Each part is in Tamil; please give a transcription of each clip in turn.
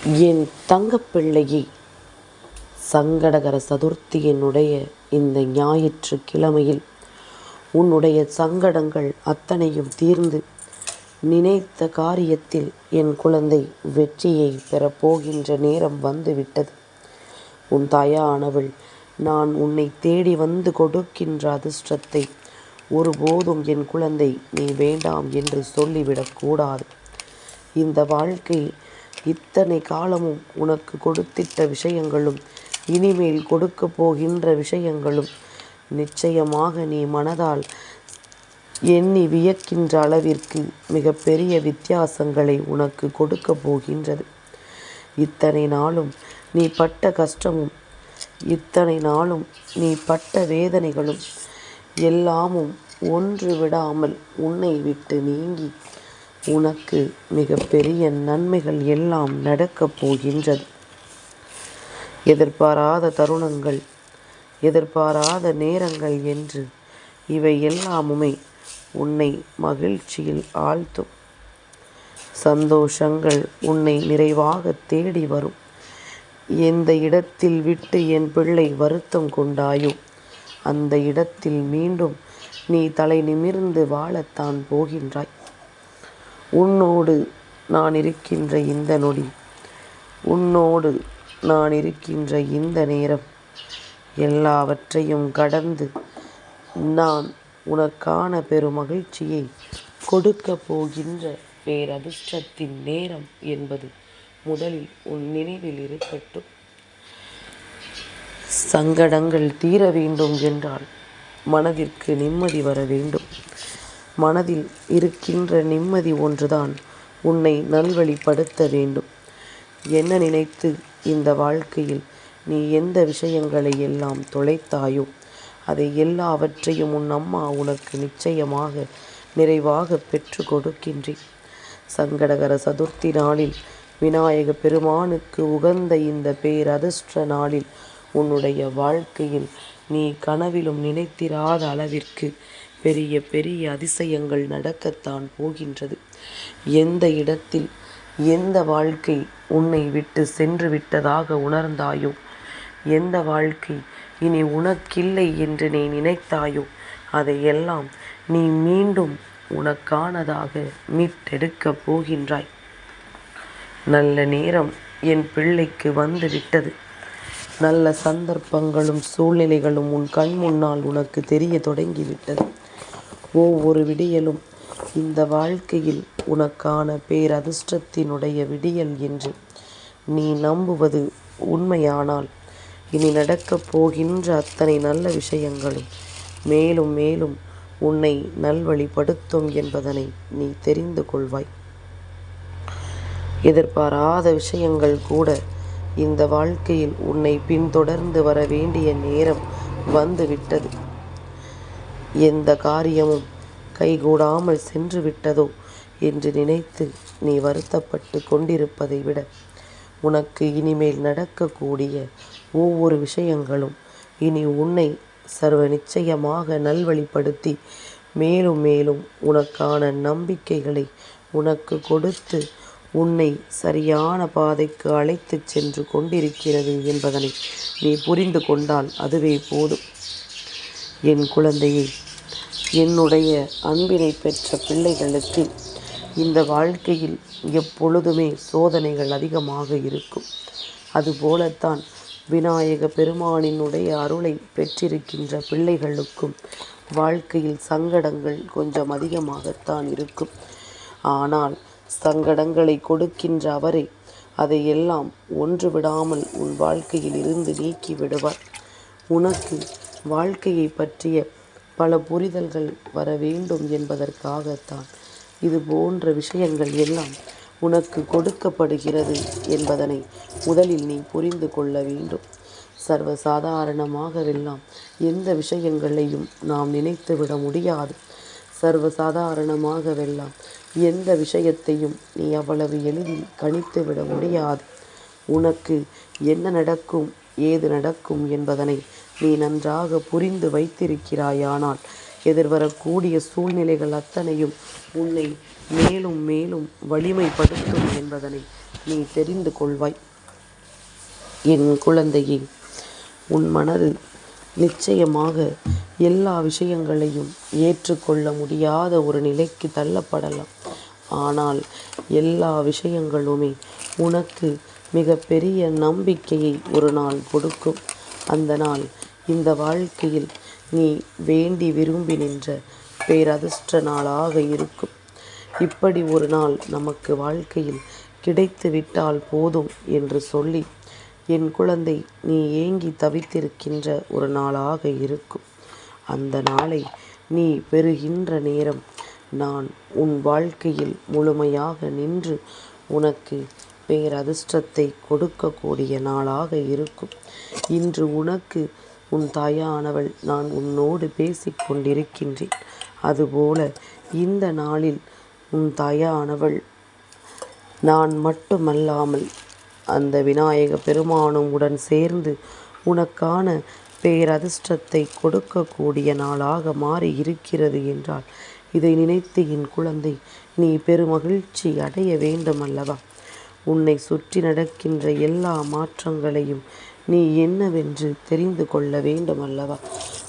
என் தங்கப்பிள்ளையே சங்கடகர சதுர்த்தியினுடைய இந்த ஞாயிற்று கிழமையில் உன்னுடைய சங்கடங்கள் அத்தனையும் தீர்ந்து நினைத்த காரியத்தில் என் குழந்தை வெற்றியை பெறப்போகின்ற நேரம் வந்துவிட்டது. உன் தாயானவள் நான் உன்னை தேடி வந்து கொடுக்கின்ற அதிர்ஷ்டத்தை ஒருபோதும் என் குழந்தை நீ வேண்டாம் என்று சொல்லிவிடக்கூடாது இந்த வாழ்க்கை இத்தனை காலமும் உனக்கு கொடுத்திட்ட விஷயங்களும் இனிமேல் கொடுக்க போகின்ற விஷயங்களும் நிச்சயமாக நீ மனதால் எண்ணி வியக்கின்ற அளவிற்கு மிகப்பெரிய வித்தியாசங்களை உனக்கு கொடுக்க போகின்றது. இத்தனை நாளும் நீ பட்ட கஷ்டமும் இத்தனை நாளும் நீ பட்ட வேதனைகளும் எல்லாமும் ஒன்று விடாமல் உன்னை விட்டு நீங்கி உனக்கு மிகப்பெரிய நன்மைகள் எல்லாம் நடக்கப் போகின்றது. எதிர்பாராத தருணங்கள் எதிர்பாராத நேரங்கள் என்று இவை எல்லாமுமே உன்னை மகிழ்ச்சியில் ஆழ்த்தும். சந்தோஷங்கள் உன்னை நிறைவாக தேடி வரும். எந்த இடத்தில் விட்டு என் பிள்ளை வருத்தம் கொண்டாயோ அந்த இடத்தில் மீண்டும் நீ தலை நிமிர்ந்து வாழத்தான் போகின்றாய். உன்னோடு நான் இருக்கின்ற இந்த நொடி உன்னோடு நான் இருக்கின்ற இந்த நேரம் எல்லாவற்றையும் கடந்து நான் உனக்கான பெரும் மகிழ்ச்சியை கொடுக்க போகின்ற பேரதிர்ஷ்டத்தின் நேரம் என்பது முதலில் உன் நினைவில் இருக்கட்டும். சங்கடங்கள் தீர வேண்டும் என்றால் மனதிற்கு நிம்மதி வர வேண்டும். மனதில் இருக்கின்ற நிம்மதி ஒன்றுதான் உன்னை நல்வழிப்படுத்த வேண்டும். என்ன நினைத்து இந்த வாழ்க்கையில் நீ எந்த விஷயங்களை எல்லாம் தொலைத்தாயோ அதை எல்லாவற்றையும் உன் அம்மா உனக்கு நிச்சயமாக நிறைவாக பெற்று கொடுக்கின்றேன். சங்கடகர சதுர்த்தி நாளில் விநாயக பெருமானுக்கு உகந்த இந்த பேரதிர்ஷ்ட நாளில் உன்னுடைய வாழ்க்கையில் நீ கனவிலும் நினைத்திராத அளவிற்கு பெரிய பெரிய அதிசயங்கள் நடக்கத்தான் போகின்றது. எந்த இடத்தில் எந்த வாழ்க்கை உன்னை விட்டு சென்று விட்டதாக உணர்ந்தாயோ? எந்த வாழ்க்கை இனி உனக்கில்லை என்று நீ நினைத்தாயோ? அதையெல்லாம் நீ மீண்டும் உனக்கானதாக மீட்டெடுக்கப் போகின்றாய். நல்ல நேரம் என் பிள்ளைக்கு வந்து விட்டது. நல்ல சந்தர்ப்பங்களும் சூழ்நிலைகளும் உன் கண் முன்னால் உனக்கு தெரிய தொடங்கிவிட்டது ஒவ்வொரு விடியலும் இந்த வாழ்க்கையில் உனக்கான பேரதிர்ஷ்டத்தினுடைய விடியல் என்று நீ நம்புவது உண்மையானால் இனி நடக்கப் போகின்ற அத்தனை நல்ல விஷயங்களும் மேலும் மேலும் உன்னை நல்வழிப்படுத்தும் என்பதனை நீ தெரிந்து கொள்வாய். எதிர்பாராத விஷயங்கள் கூட இந்த வாழ்க்கையில் உன்னை பின்தொடர்ந்து வர வேண்டிய நேரம் வந்துவிட்டது. எந்த காரியமும் கைகூடாமல் சென்று விட்டதோ என்று நினைத்து நீ வருத்தப்பட்டு கொண்டிருப்பதை விட உனக்கு இனிமேல் நடக்கக்கூடிய ஒவ்வொரு விஷயங்களும் இனி உன்னை சர்வ நிச்சயமாக நல்வழிப்படுத்தி மேலும் மேலும் உனக்கான நம்பிக்கைகளை உனக்கு கொடுத்து உன்னை சரியான பாதைக்கு அழைத்துச் சென்று கொண்டிருக்கிறது என்பதனை நீ புரிந்து கொண்டால் அதுவே போதும். என் குழந்தையை என்னுடைய அன்பினை பெற்ற பிள்ளைகளுக்கு இந்த வாழ்க்கையில் எப்பொழுதுமே சோதனைகள் அதிகமாக இருக்கும். அதுபோலத்தான் விநாயக பெருமானினுடைய அருளை பெற்றிருக்கின்ற பிள்ளைகளுக்கும் வாழ்க்கையில் சங்கடங்கள் கொஞ்சம் அதிகமாகத்தான் இருக்கும். ஆனால் சங்கடங்களை கொடுக்கின்ற அவரை அதையெல்லாம் ஒன்று விடாமல் உன் வாழ்க்கையில் இருந்து நீக்கி விடுவார். உனக்கு வாழ்க்கையை பற்றிய பல புரிதல்கள் வர வேண்டும் என்பதற்காகத்தான் இது போன்ற விஷயங்கள் எல்லாம் உனக்கு கொடுக்கப்படுகிறது என்பதனை முதலில் நீ புரிந்து கொள்ள வேண்டும். சர்வ சாதாரணமாகவெல்லாம் எந்த விஷயங்களையும் நாம் நினைத்து விட முடியாது. சர்வ சாதாரணமாகவெல்லாம் எந்த விஷயத்தையும் நீ அவ்வளவு எளிதில் கணித்து விட முடியாது. உனக்கு என்ன நடக்கும் ஏது நடக்கும் என்பதனை நீ நன்றாக புரிந்து வைத்திருக்கிறாயானால் எதிர்வரக்கூடிய சூழ்நிலைகள் அத்தனையும் உன்னை மேலும் மேலும் வலிமைப்படுத்தும் என்பதனை நீ தெரிந்து கொள்வாய். என் குழந்தையே உன் மனது நிச்சயமாக எல்லா விஷயங்களையும் ஏற்றுக்கொள்ள முடியாத ஒரு நிலைக்கு தள்ளப்படலாம். ஆனால் எல்லா விஷயங்களுமே உனக்கு மிகப்பெரிய நம்பிக்கையை ஒரு நாள் கொடுக்கும். அந்த நாள் இந்த வாழ்க்கையில் நீ வேண்டி விரும்பி நின்ற பேரதிர்ஷ்ட நாளாக இருக்கும். இப்படி ஒரு நாள் நமக்கு வாழ்க்கையில் கிடைத்து விட்டால் போதும் என்று சொல்லி என் குழந்தை நீ ஏங்கி தவித்திருக்கின்ற ஒரு நாளாக இருக்கும். அந்த நாளை நீ பெறுகின்ற நேரம் நான் உன் வாழ்க்கையில் முழுமையாக நின்று உனக்கு பேரதிர்ஷ்டத்தை கொடுக்கக்கூடிய நாளாக இருக்கும். இன்று உனக்கு உன் தாயானவள் நான் உன்னோடு பேசிக் கொண்டிருக்கின்றேன். அதுபோல இந்த நாளில் உன் தாயானவள் நான் மட்டுமல்லாமல் அந்த விநாயக பெருமானும் உடன் சேர்ந்து உனக்கான பேரதிர்ஷ்டத்தை கொடுக்கக்கூடிய நாளாக மாறி இருக்கிறது என்றால் இதை நினைத்து என் குழந்தை நீ பெருமகிழ்ச்சி அடைய வேண்டும் அல்லவா உன்னை சுற்றி நடக்கின்ற எல்லா மாற்றங்களையும் நீ என்னவென்று தெரிந்து கொள்ள வேண்டும் அல்லவா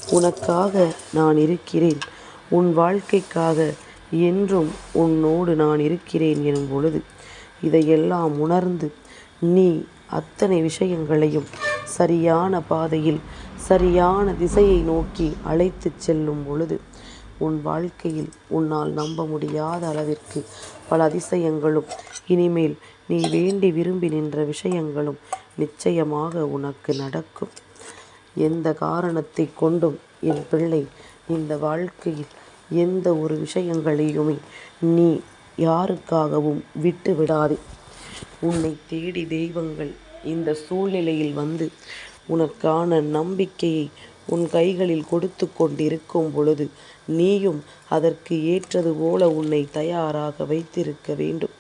உனக்காக நான் இருக்கிறேன். உன் வாழ்க்கைக்காக என்றும் உன்னோடு நான் இருக்கிறேன் எனும் பொழுது இதையெல்லாம் உணர்ந்து நீ அத்தனை விஷயங்களையும் சரியான பாதையில் சரியான திசையை நோக்கி அழைத்துச் செல்லும் பொழுது உன் வாழ்க்கையில் உன்னால் நம்ப முடியாத அளவிற்கு பல அதிசயங்களும் இனிமேல் நீ வேண்டி விரும்பி நின்ற விஷயங்களும் நிச்சயமாக உனக்கு நடக்கும். எந்த காரணத்தை கொண்டும் என் பிள்ளை இந்த வாழ்க்கையில் எந்த ஒரு விஷயங்களையுமே நீ யாருக்காகவும் விட்டு விடாதே. உன்னை தேடி தெய்வங்கள் இந்த சூழ்நிலையில் வந்து உனக்கான நம்பிக்கையை உன் கைகளில் கொடுத்து கொண்டிருக்கும் பொழுது நீயும் அதற்கு ஏற்றது போல உன்னை தயாராக வைத்திருக்க வேண்டும்.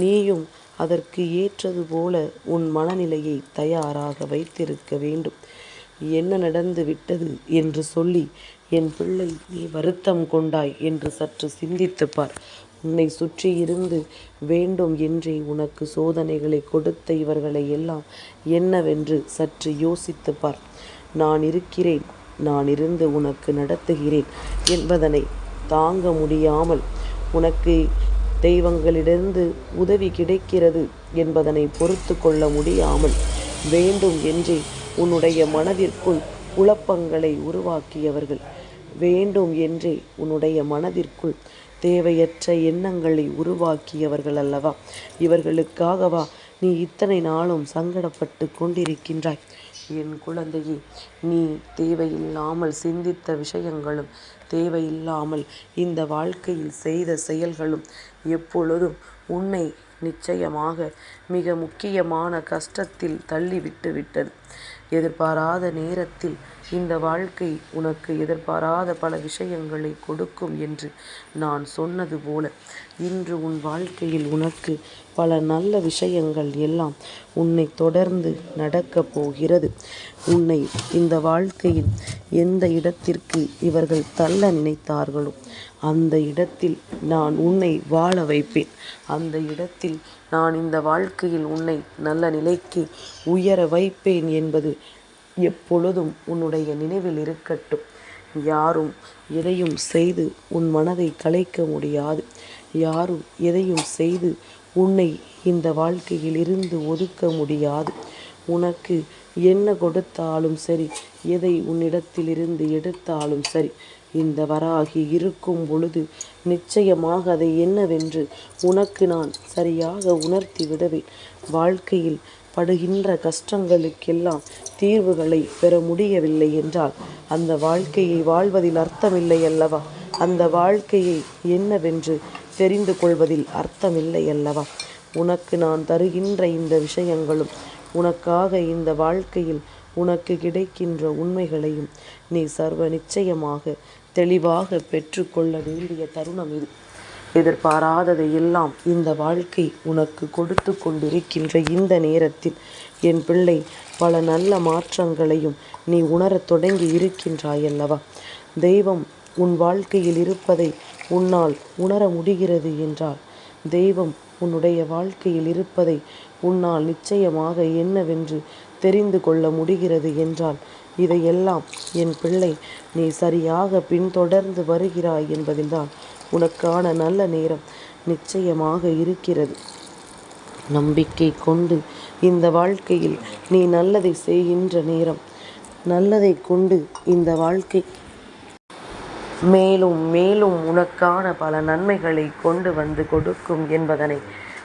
நீயும் அதற்கு ஏற்றது போல உன் மனநிலையை தயாராக வைத்திருக்க வேண்டும். என்ன நடந்து விட்டது என்று சொல்லி என் பிள்ளை நீ வருத்தம் கொண்டாய் என்று சற்று சிந்தித்துப்பார் உன்னை சுற்றி இருந்து வேண்டும் என்றே உனக்கு சோதனைகளை கொடுத்த இவர்களை எல்லாம் என்னவென்று சற்று யோசித்து பார். நான் இருக்கிறேன் நான் இருந்து உனக்கு நடத்துகிறேன் என்பதனை தாங்க முடியாமல் உனக்கு தெய்வங்களிடந்து உதவி கிடைக்கிறது என்பதனை பொறுத்து கொள்ள முடியாமல் வேண்டும் என்றே உன்னுடைய மனதிற்குள் குழப்பங்களை உருவாக்கியவர்கள். வேண்டும் என்றே உன்னுடைய மனதிற்குள் தேவையற்ற எண்ணங்களை உருவாக்கியவர்கள் அல்லவா? இவர்களுக்காகவா நீ இத்தனை நாளும் சங்கடப்பட்டு கொண்டிருக்கின்றாய்? என் குழந்தையே நீ தேவையில்லாமல் சிந்தித்த விஷயங்களும் தேவையில்லாமல் இந்த வாழ்க்கையில் செய்த செயல்களும் எப்பொழுதும் உன்னை நிச்சயமாக மிக முக்கியமான கஷ்டத்தில் தள்ளிவிட்டு விட்டது. எதிர்பாராத நேரத்தில் இந்த வாழ்க்கை உனக்கு எதிர்பாராத பல விஷயங்களை கொடுக்கும் என்று நான் சொன்னது போல. இன்று உன் வாழ்க்கையில் உனக்கு பல நல்ல விஷயங்கள் எல்லாம் உன்னை தொடர்ந்து நடக்கப் போகிறது. உன்னை இந்த வாழ்க்கையில் எந்த இடத்திற்கு இவர்கள் தள்ள நினைத்தார்களோ அந்த இடத்தில் நான் உன்னை வாழ வைப்பேன். அந்த இடத்தில் நான் இந்த வாழ்க்கையில் உன்னை நல்ல நிலைக்கு உயர வைப்பேன் என்பது எப்பொழுதும் உன்னுடைய நினைவில் இருக்கட்டும். யாரும் எதையும் செய்து உன் மனதை கலைக்க முடியாது. யாரும் எதையும் செய்து உன்னை இந்த வாழ்க்கையில் இருந்து ஒதுக்க முடியாது. உனக்கு என்ன கொடுத்தாலும் சரி எதை உன்னிடத்திலிருந்து எடுத்தாலும் சரி இந்த வராகி இருக்கும் பொழுது நிச்சயமாக அதை என்னவென்று உனக்கு நான் சரியாக உணர்த்தி விடுவேன். வாழ்க்கையில் படுகின்ற கஷ்டங்களுக்கெல்லாம் தீர்வுகளை பெற முடியவில்லை என்றால் அந்த வாழ்க்கையை வாழ்வதில் அர்த்தமில்லை அல்லவா? அந்த வாழ்க்கையை என்னவென்று தெரிந்து கொள்வதில் அர்த்தமில்லை அல்லவா? உனக்கு நான் தருகின்ற இந்த விஷயங்களும் உனக்காக இந்த வாழ்க்கையில் உனக்கு கிடைக்கின்ற உண்மைகளையும் நீ சர்வ நிச்சயமாக தெளிவாக பெற்றுக்கொள்ள வேண்டிய தருணம் இது. எதிர்பாராததை எல்லாம் இந்த வாழ்க்கை உனக்கு கொடுத்து கொண்டிருக்கின்ற இந்த நேரத்தில் என் பிள்ளை பல நல்ல மாற்றங்களையும் நீ உணரத் தொடங்கி இருக்கின்றாயல்லவா தெய்வம் உன் வாழ்க்கையில் இருப்பதை உன்னால் உணர முடிகிறது என்றால் தெய்வம் உன்னுடைய வாழ்க்கையில் இருப்பதை உன்னால் நிச்சயமாக என்னவென்று தெரிந்து கொள்ள முடிகிறது என்றால் இதையெல்லாம் என் பிள்ளை நீ சரியாக பின்தொடர்ந்து வருகிறாய் என்பதில்தான் உனக்கான நல்ல நேரம் நிச்சயமாக இருக்கிறது. நம்பிக்கை கொண்டு இந்த வாழ்க்கையில் நீ நல்லதை செய்கின்ற நேரம் நல்லதை கொண்டு இந்த வாழ்க்கை மேலும் மேலும் உனக்கான பல நன்மைகளை கொண்டு வந்து கொடுக்கும் என்பதனை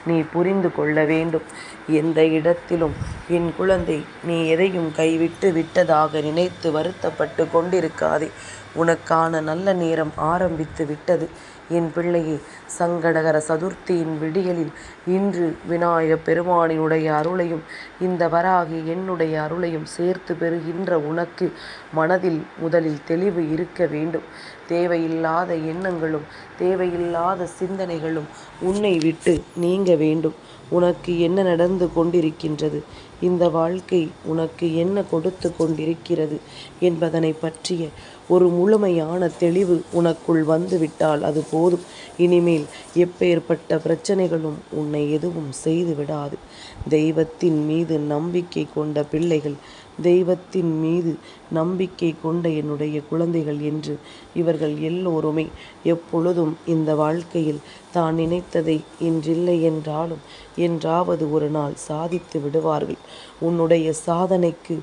நீ புரிந்து கொள்ள வேண்டும். எந்த இடத்திலும் என் குழந்தை நீ எதையும் கைவிட்டு விட்டதாக நினைத்து வருத்தப்பட்டு கொண்டிருக்காதே. உனக்கான நல்ல நேரம் ஆரம்பித்து விட்டது. என் பிள்ளையை சங்கடகர சதுர்த்தியின் விடியலில் இன்று விநாயக பெருமானினுடைய அருளையும் இந்த வராகி என்னுடைய அருளையும் சேர்த்து பெறுகின்ற உனக்கு மனதில் முதலில் தெளிவு இருக்க வேண்டும். தேவையில்லாத எண்ணங்களும் தேவையில்லாத சிந்தனைகளும் உன்னை விட்டு நீங்க வேண்டும். உனக்கு என்ன நடந்து கொண்டிருக்கின்றது? இந்த வாழ்க்கை உனக்கு என்ன கொடுத்து கொண்டிருக்கிறது என்பதனை பற்றிய ஒரு முழுமையான தெளிவு உனக்குள் வந்துவிட்டால் அது போதும். இனிமேல் எப்பேற்பட்ட பிரச்சனைகளும் உன்னை எதுவும் செய்து விடாது. தெய்வத்தின் மீது நம்பிக்கை கொண்ட பிள்ளைகள் தெய்வத்தின் மீது நம்பிக்கை கொண்ட என்னுடைய குழந்தைகள் என்று இவர்கள் எல்லோருமே எப்பொழுதும் இந்த வாழ்க்கையில் தான் நினைத்ததை இன்றில்லை என்றாலும் என்றாவது ஒரு நாள் சாதித்து விடுவார்கள். உன்னுடைய சாதனைக்கு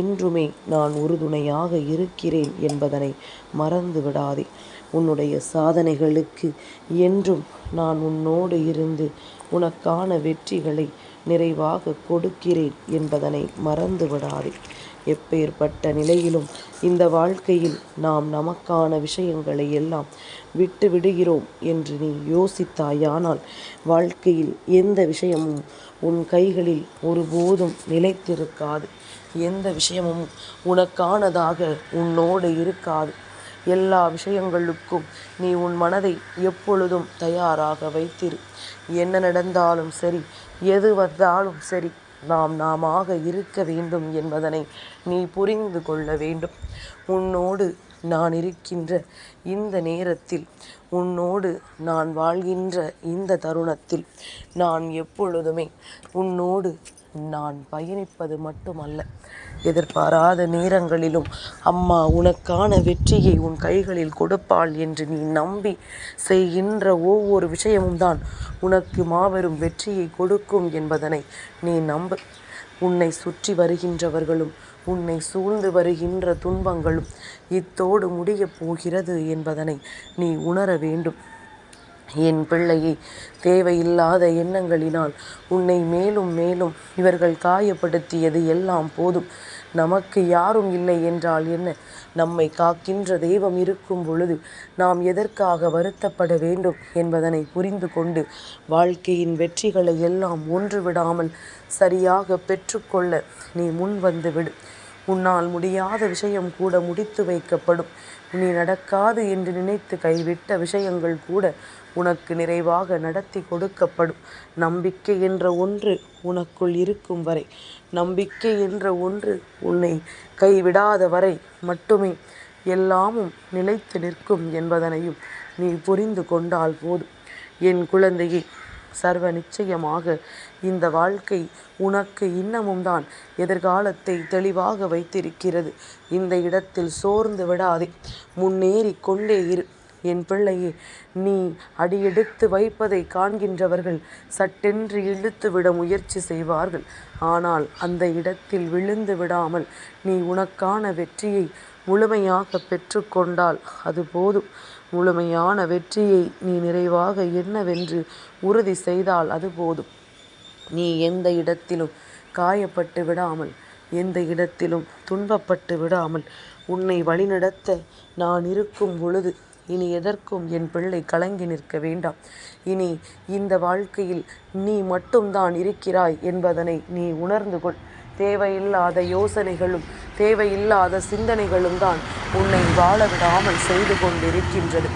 என்றுமே நான் உறுதுணையாக இருக்கிறேன் என்பதனை மறந்து விடாதே உன்னுடைய சாதனைகளுக்கு என்றும் நான் உன்னோடு இருந்து உனக்கான வெற்றிகளை நிறைவாக கொடுக்கிறேன் என்பதனை மறந்து விடாதே எப்பேற்பட்ட நிலையிலும் இந்த வாழ்க்கையில் நாம் நமக்கான விஷயங்களை எல்லாம் விட்டு விடுகிறோம் என்று நீ யோசித்தாயானால் வாழ்க்கையில் எந்த விஷயமும் உன் கைகளில் ஒருபோதும் நிலைத்திருக்காது. எந்த விஷயமும் உனக்கானதாக உன்னோடு இருக்காது. எல்லா விஷயங்களுக்கும் நீ உன் மனதை எப்பொழுதும் தயாராக வைத்திரு. என்ன நடந்தாலும் சரி எது வந்தாலும் சரி நாம் நாமாக இருக்க வேண்டும் என்பதனை நீ புரிந்து கொள்ள வேண்டும். உன்னோடு நான் இருக்கின்ற இந்த நேரத்தில் உன்னோடு நான் வாழ்கின்ற இந்த தருணத்தில் நான் எப்பொழுதுமே உன்னோடு நான் பயணிப்பது மட்டுமல்ல. எதிர்பாராத நேரங்களிலும் அம்மா உனக்கான வெற்றியை உன் கைகளில் கொடுப்பாள் என்று நீ நம்பி செய்கின்ற ஒவ்வொரு விஷயமும் தான் உனக்கு மாபெரும் வெற்றியை கொடுக்கும் என்பதனை நீ நம்ப. உன்னை சுற்றி வருகின்றவர்களும் உன்னை சூழ்ந்து வருகின்ற துன்பங்களும் இத்தோடு முடியப் போகிறது என்பதனை நீ உணர வேண்டும். என் பிள்ளையை தேவையில்லாத எண்ணங்களினால் உன்னை மேலும் மேலும் இவர்கள் காயப்படுத்தியது எல்லாம் போதும். நமக்கு யாரும் இல்லை என்றால் என்ன? நம்மை காக்கின்ற தெய்வம் இருக்கும் பொழுது நாம் எதற்காக வருத்தப்பட வேண்டும் என்பதனை புரிந்து கொண்டு வாழ்க்கையின் வெற்றிகளை எல்லாம் ஒன்று விடாமல் சரியாக பெற்றுக்கொள்ள நீ முன் வந்து விடு. உன்னால் முடியாத விஷயம் கூட முடித்து வைக்கப்படும். நீ நடக்காது என்று நினைத்து கைவிட்ட விஷயங்கள் கூட உனக்கு நிறைவாக நடத்தி கொடுக்கப்படும். நம்பிக்கை என்ற ஒன்று உனக்குள் இருக்கும் வரை. நம்பிக்கை என்ற ஒன்று உன்னை கைவிடாத வரை மட்டுமே எல்லாமும் நிலைத்து நிற்கும் என்பதனையும் நீ புரிந்து கொண்டால் போதும். என் குழந்தையை சர்வ நிச்சயமாக இந்த வாழ்க்கை உனக்கு இன்னமும் தான் எதிர்காலத்தை தெளிவாக வைத்திருக்கிறது. இந்த இடத்தில் சோர்ந்து விடாதே. முன்னேறி கொண்டே இரு. என் பிள்ளையே நீ அடியெடுத்து வைப்பதை காண்கின்றவர்கள் சட்டென்று இழுத்து விட முயற்சி செய்வார்கள். ஆனால் அந்த இடத்தில் விழுந்து விடாமல் நீ உனக்கான வெற்றியை முழுமையாக பெற்றுக்கொண்டால் அது போதும். முழுமையான வெற்றியை நீ நிறைவாக என்னவென்று உறுதி செய்தால் அது போதும். நீ எந்த இடத்திலும் காயப்பட்டு விடாமல் எந்த இடத்திலும் துன்பப்பட்டு விடாமல் உன்னை வழிநடத்த நான் இருக்கும் பொழுது இனி எதற்கும் என் பிள்ளை கலங்கி நிற்க வேண்டாம். இனி இந்த வாழ்க்கையில் நீ மட்டும்தான் இருக்கிறாய் என்பதனை நீ உணர்ந்து கொள். தேவையில்லாத யோசனைகளும் தேவையில்லாத சிந்தனைகளும் தான் உன்னை வாழ விடாமல் செய்து கொண்டிருக்கின்றது.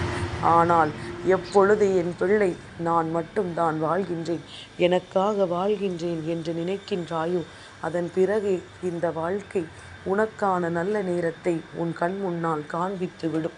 ஆனால் எப்பொழுது என் பிள்ளை நான் மட்டும்தான் வாழ்கின்றேன் எனக்காக வாழ்கின்றேன் என்று நினைக்கின்றாயோ அதன் பிறகு இந்த வாழ்க்கை உனக்கான நல்ல நேரத்தை உன் கண் முன்னால் காண்பித்துவிடும்.